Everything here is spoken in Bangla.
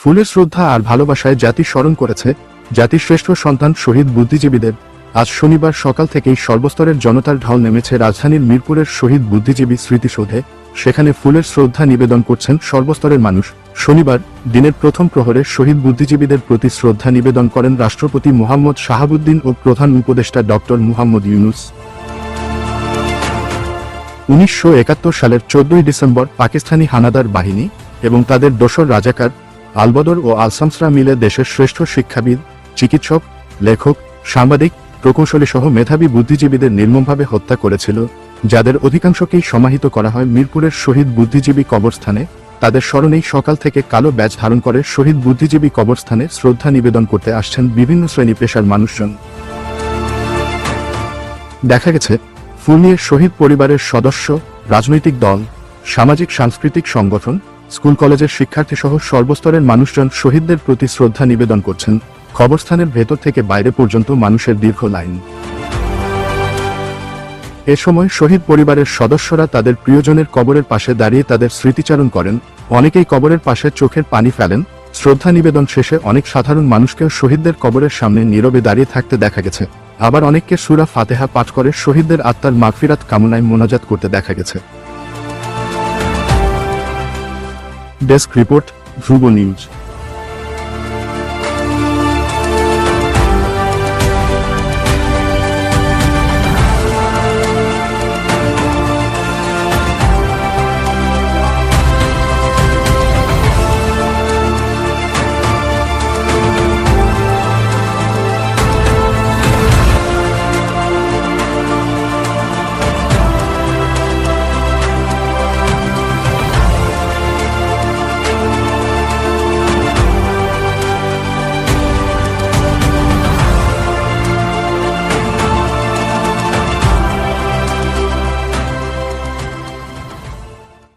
ফুলের শ্রদ্ধা আর ভালোবাসায় জাতি স্মরণ করেছে জাতির শ্রেষ্ঠ সন্তান শহীদ বুদ্ধিজীবীদের। আজ শনিবার সকাল থেকেই সর্বস্তরের জনতার ঢল নেমেছে রাজধানীর মিরপুরের শহীদ বুদ্ধিজীবী স্মৃতিসৌধে। সেখানে ফুলের শ্রদ্ধা নিবেদন করছেন সর্বস্তরের মানুষ। শনিবার দিনের প্রথম প্রহরে শহীদ বুদ্ধিজীবীদের প্রতি শ্রদ্ধা নিবেদন করেন রাষ্ট্রপতি মোহাম্মদ শাহাবুদ্দিন ও প্রধান উপদেষ্টা ডক্টর মুহাম্মদ ইউনুস। উনিশশো একাত্তর সালের চোদ্দই ডিসেম্বর পাকিস্তানি হানাদার বাহিনী এবং তাদের দোসর রাজাকার আলবদর ও আলসামসরা মিলে দেশের শ্রেষ্ঠ শিক্ষাবিদ, চিকিৎসক, লেখক, সাংবাদিক প্রকৌশলী সহ মেধাবী বুদ্ধিজীবীদের নির্মমভাবে হত্যা করেছিল, যাদের অধিকাংশকেই সমাহিত করা হয় মিরপুরের শহীদ বুদ্ধিজীবী কবরস্থানে। তাদের স্মরণেই সকাল থেকে কালো ব্যাজ ধারণ করে শহীদ বুদ্ধিজীবী কবরস্থানে শ্রদ্ধা নিবেদন করতে আসছেন বিভিন্ন শ্রেণি পেশার মানুষজন। দেখা গেছে ফুল নিয়ে শহীদ পরিবারের সদস্য, রাজনৈতিক দল, সামাজিক সাংস্কৃতিক সংগঠন স্কুল কলেজের শিক্ষার্থী সহ সর্বস্তরের মানুষজন শহীদদের প্রতি শ্রদ্ধা নিবেদন করছেন। কবরস্থানের ভেতর থেকে বাইরে পর্যন্ত মানুষের দীর্ঘ লাইন। এ সময় শহীদ পরিবারের সদস্যরা তাদের প্রিয়জনের কবরের পাশে দাঁড়িয়ে তাদের স্মৃতিচারণ করেন। অনেকেই কবরের পাশে চোখের পানি ফেলেন। শ্রদ্ধা নিবেদন শেষে অনেক সাধারণ মানুষকেও শহীদদের কবরের সামনে নীরবে দাঁড়িয়ে থাকতে দেখা গেছে। আবার অনেককে সুরা ফাতেহা পাঠ করে শহীদদের আত্মার মাগফিরাত কামনায় মোনাজাত করতে দেখা গেছে। ডেস্ক রিপোর্ট ধ্রুব নিউজ